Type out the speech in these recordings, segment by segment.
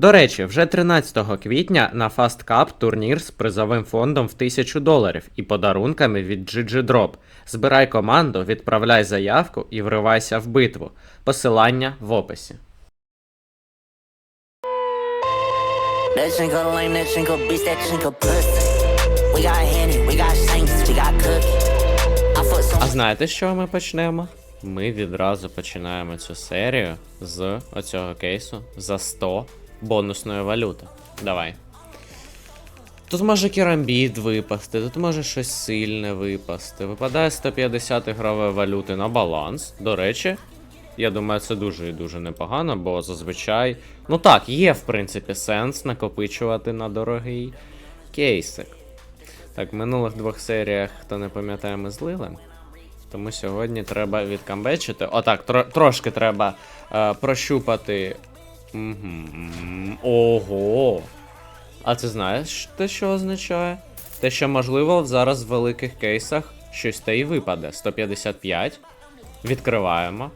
До речі, вже 13 квітня на Fast Cup турнір з призовим фондом в 1000 доларів і подарунками від GG Drop. Збирай команду, відправляй заявку і вривайся в битву. Посилання в описі. А знаєте, чого ми почнемо? Ми відразу починаємо цю серію з оцього кейсу за 100 бонусної валюти. Давай. Тут може керамбіт випасти, тут може щось сильне випасти. Випадає 150 ігрової валюти на баланс. До речі, я думаю, це дуже і дуже непогано, бо зазвичай. Ну так, є в принципі сенс накопичувати на дорогий кейсик. Так, в минулих двох серіях, хто не пам'ятає, ми злили. Тому сьогодні треба відкамбечити. Отак, тро- трошки треба е, прощупати. Мгм. Ого. А ти знаєш те, що означає? Те, що можливо зараз в великих кейсах щось та й випаде. 155. Відкриваємо.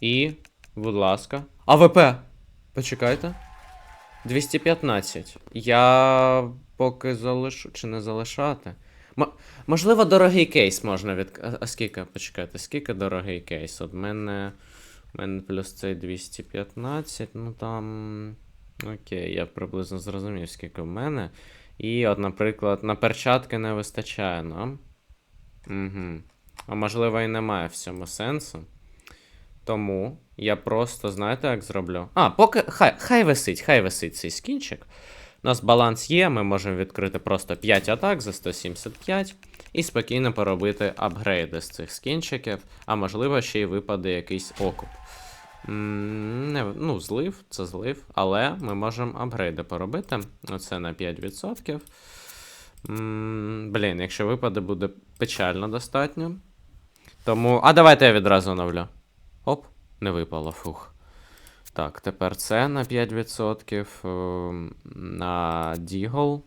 І, будь ласка. АВП! Почекайте. 215. Я поки залишу. Чи не залишати? М- можливо, дорогий кейс можна від. А скільки? Почекайте, скільки дорогий кейс? От мене. У мене плюс цей 215, ну там. Окей, я приблизно зрозумів, скільки в мене. І от, наприклад, на перчатки не вистачає нам. Угу. А можливо, і немає в цьому сенсу. Тому я просто, знаєте, як зроблю? А, поки. Хай, хай висить, хай висить цей скінчик. У нас баланс є, ми можемо відкрити просто 5 атак за 175 і спокійно поробити апгрейди з цих скінчиків, а можливо ще й випаде якийсь окуп. Не, ну, злив, це злив, але ми можемо апгрейди поробити. Оце на 5%. Блін, якщо випаде, буде печально достатньо. Тому. А давайте я відразу оновлю. Оп, не випало, фух. Так, тепер це на 5%. ем, На Дігл.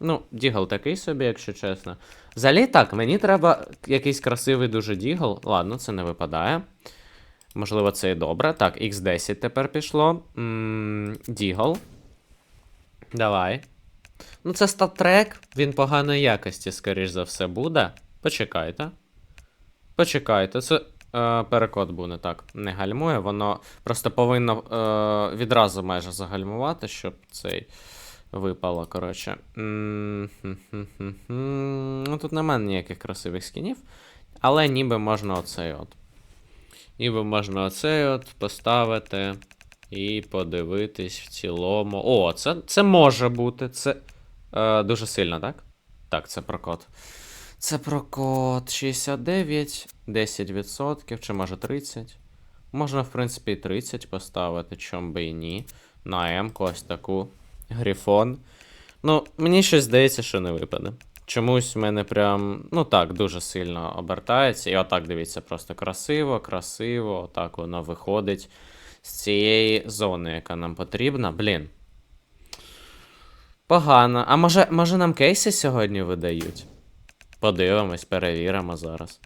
Ну, Дігл такий собі, якщо чесно. Взагалі так, мені треба якийсь красивий дуже Дігл. Ладно, це не випадає. Можливо, це і добре. Так, X10 тепер пішло. Дігл. Давай. Ну, це статрек, він поганої якості, скоріш за все, буде. Почекайте. Почекайте, це е, перекод буде так. Не гальмує, воно просто повинно е, відразу майже загальмувати, щоб цей випало, коротше. Ну, тут немає ніяких красивих скінів, але ніби можна оцей от. Ніби можна оцей от поставити і подивитись в цілому. О, це, це може бути. Це е, дуже сильно, так? Так, це прокод. Це прокод 69, 10%, чи може 30. Можна, в принципі, і 30 поставити, чом би і ні. На М ось таку. Грифон. Ну, мені щось здається, що не випаде. Чомусь в мене прям, ну так, дуже сильно обертається. І отак, дивіться, просто красиво, красиво. Отак воно виходить з цієї зони, яка нам потрібна. Блін. Погано. А може, може нам кейси сьогодні видають? Подивимось, перевіримо зараз.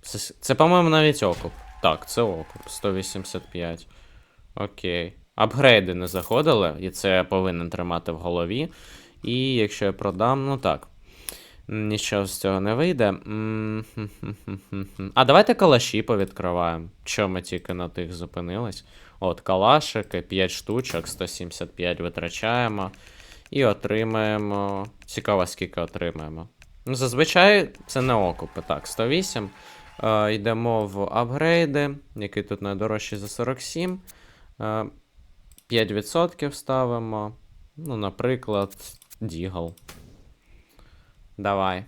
Це, це по-моєму, навіть окуп. Так, це окуп. 185. Окей. Апгрейди не заходили, і це повинен тримати в голові. І якщо я продам, ну так. Нічого з цього не вийде. А давайте калаші повідкриваємо. Що ми тільки на тих зупинились? От, калашики, 5 штучок, 175 витрачаємо. І отримаємо. Цікаво, скільки отримаємо. Ну, зазвичай це не окупи. Так, 108. Е, йдемо в апгрейди, який тут найдорожчий за 47. Е, 5% ставимо. Ну, наприклад, Дігл. Давай.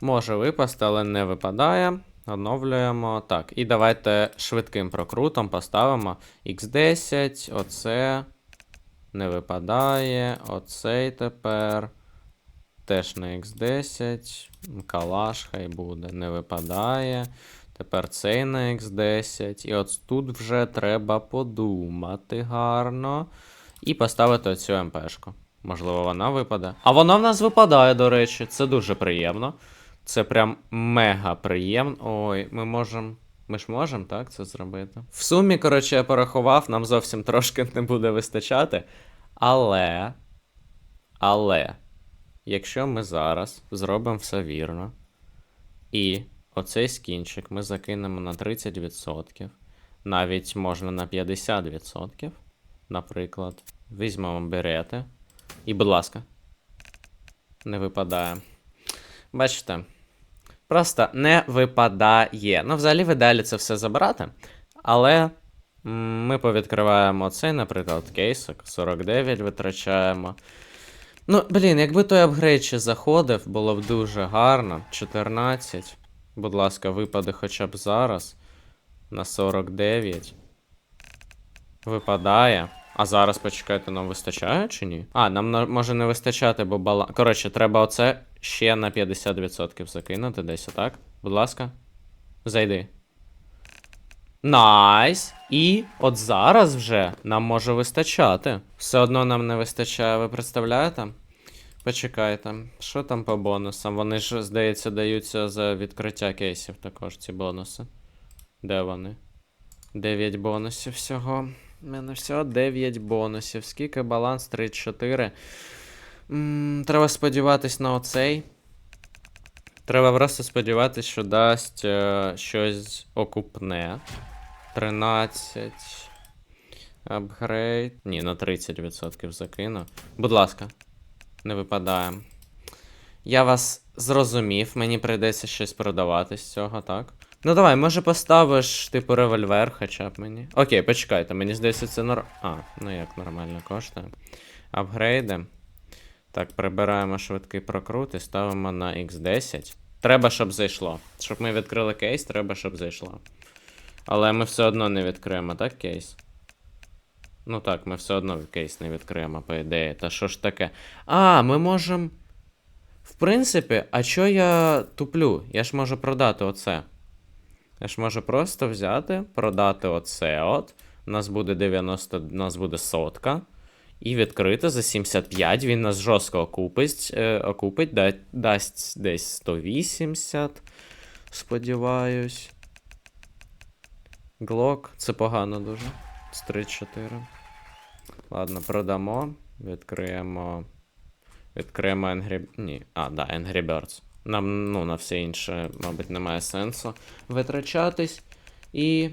Може випасти, але не випадає. Оновлюємо. Так, і давайте швидким прокрутом поставимо X10, оце. Не випадає. Оцей тепер. Теж на X10. Калаш хай буде. Не випадає. Тепер цей на X10. І от тут вже треба подумати гарно. І поставити оцю МПшку. Можливо, вона випаде. А вона в нас випадає, до речі. Це дуже приємно. Це прям мега приємно. Ой, ми можемо. Ми ж можемо, так, це зробити. В сумі, коротше, я порахував, нам зовсім трошки не буде вистачати. Але. Але. Якщо ми зараз зробимо все вірно, і оцей скінчик ми закинемо на 30%, навіть можна на 50%, наприклад, візьмемо берети. І, будь ласка, не випадає. Бачите, просто не випадає. Ну, взагалі, в ідеалі це все забрати, але ми повідкриваємо цей, наприклад, кейсик, 49 витрачаємо. Ну, блін, якби той апгрейд ще заходив, було б дуже гарно. 14. Будь ласка, випаде хоча б зараз. На 49. Випадає. А зараз почекайте, нам вистачає чи ні? А, нам може не вистачати, бо баланс. Коротше, треба оце ще на 50% закинути десь, отак. Будь ласка. Зайди. Найс. І от зараз вже нам може вистачати. Все одно нам не вистачає, ви представляєте? Почекайте, що там по бонусам? Вони ж, здається, даються за відкриття кейсів також, ці бонуси. Де вони? 9 бонусів всього. У мене всього 9 бонусів. Скільки баланс? 34. М, треба сподіватись на оцей. Треба просто сподіватись, що дасть е, щось окупне. 13. Апгрейд. Ні, на 30% закину. Будь ласка, не випадає. Я вас зрозумів, мені прийдеться щось продавати з цього, так? Ну давай, може поставиш, типу, револьвер хоча б мені. Окей, почекайте, мені здається, це нор... А, ну як нормально коштує. Апгрейди. Так, прибираємо швидкий прокрут і ставимо на X10. Треба, щоб зайшло. Щоб ми відкрили кейс, треба, щоб зайшло. Але ми все одно не відкриємо, так, кейс? Ну так, ми все одно кейс не відкриємо, по ідеї. Та що ж таке? А, ми можемо. В принципі, а чо я туплю? Я ж можу продати оце. Я ж можу просто взяти, продати оце от. У нас буде 90, у нас буде сотка. І відкрити за 75. Він нас жорстко окупить, е, окупить да, дасть десь 180. Сподіваюсь. Глок, це погано дуже. З 34. Ладно, продамо. Відкриємо. Відкриємо Angry... Ні. А, да, Angry Birds. Нам, ну, на все інше, мабуть, немає сенсу витрачатись. І.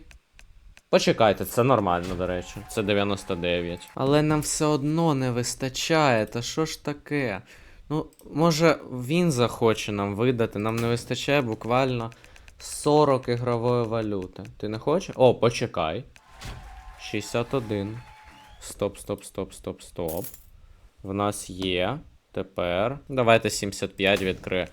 Почекайте, це нормально, до речі. Це 99. Але нам все одно не вистачає. Та що ж таке? Ну, може, він захоче нам видати. Нам не вистачає буквально 40 ігрової валюти. Ти не хочеш? О, почекай. 61. Стоп, стоп, стоп, стоп, стоп. В нас є. Тепер. Давайте 75 відкриє.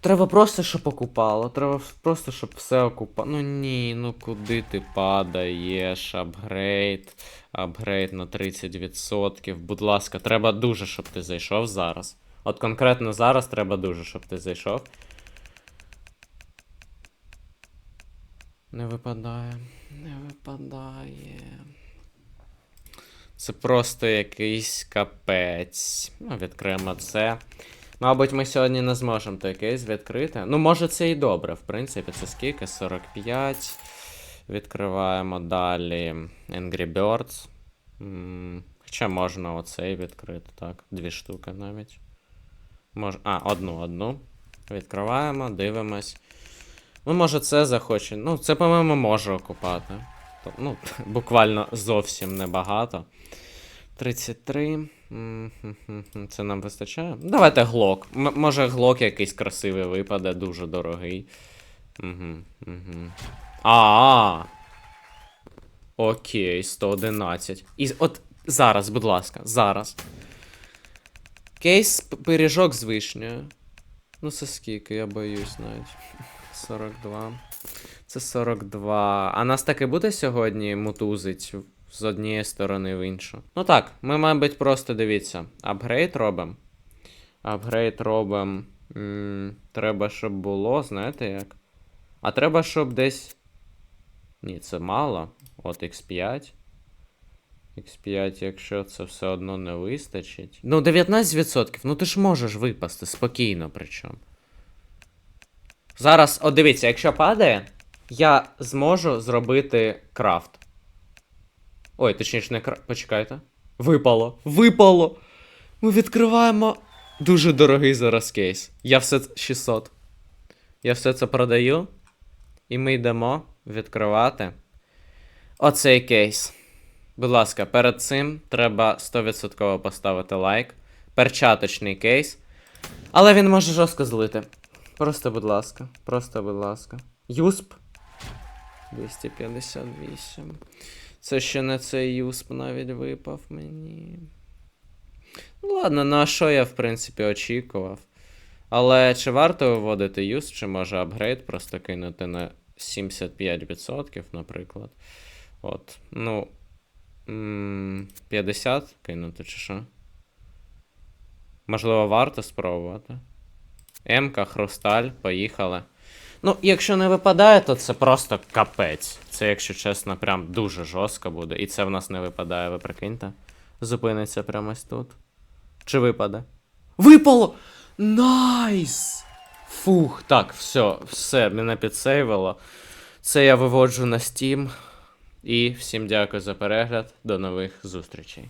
Треба просто, щоб окупало. Треба просто, щоб все окупало. Ну ні, ну куди ти падаєш? Апгрейд. Апгрейд на 30%. Будь ласка, треба дуже, щоб ти зайшов зараз. От конкретно зараз треба дуже, щоб ти зайшов. Не випадає. Не випадає. Це просто якийсь капець. Ну, відкриємо це. Мабуть, ми сьогодні не зможемо той кейс відкрити. Ну, може, це і добре, в принципі, це скільки? 45. Відкриваємо далі Angry Birds. Хоча можна оцей відкрити, так. Дві штуки навіть. Мож... А, одну, одну. Відкриваємо, дивимось. Ну, може, це захоче. Ну, це, по-моєму, може окупати. То- Ну, буквально зовсім небагато. 33. Це нам вистачає? Давайте глок. М- може глок якийсь красивий випаде, дуже дорогий. Угу, угу. А. Окей, 111. І от зараз, будь ласка, зараз. Кейс пиріжок з вишнею. Ну, це скільки, я боюсь навіть. 42. Це 42. А нас таки буде сьогодні мутузить з однієї сторони в іншу. Ну так, ми, мабуть, просто дивіться. Апгрейд робимо. Апгрейд робимо. Треба, щоб було, знаєте як? А треба, щоб десь. Ні, це мало. От X5. X5, якщо це все одно не вистачить. Ну, 19%. Ну ти ж можеш випасти спокійно, причому. Зараз, от дивіться, якщо падає, я зможу зробити крафт. Ой, точніше, не крафт. Почекайте. Випало. Випало! Ми відкриваємо дуже дорогий зараз кейс. Я все ц- 600. Я все це продаю. І ми йдемо відкривати оцей кейс. Будь ласка, перед цим треба 100% поставити лайк. Перчаточний кейс. Але він може жорстко злити. Просто, будь ласка. Просто, будь ласка. Юсп. 258. Це ще не цей юсп навіть випав мені. Ну ладно, ну а що я, в принципі, очікував. Але чи варто виводити юсп, чи може апгрейд просто кинути на 75%, наприклад. От. Ну. 50 кинути, чи що? Можливо, варто спробувати. Емка, хрусталь, поїхали. Ну, якщо не випадає, то це просто капець. Це, якщо чесно, прям дуже жорстко буде. І це в нас не випадає, ви прикиньте. Зупиниться прямо ось тут. Чи випаде? Випало! Найс! Фух, так, все, все, мене підсейвило. Це я виводжу на Steam. І всім дякую за перегляд. До нових зустрічей.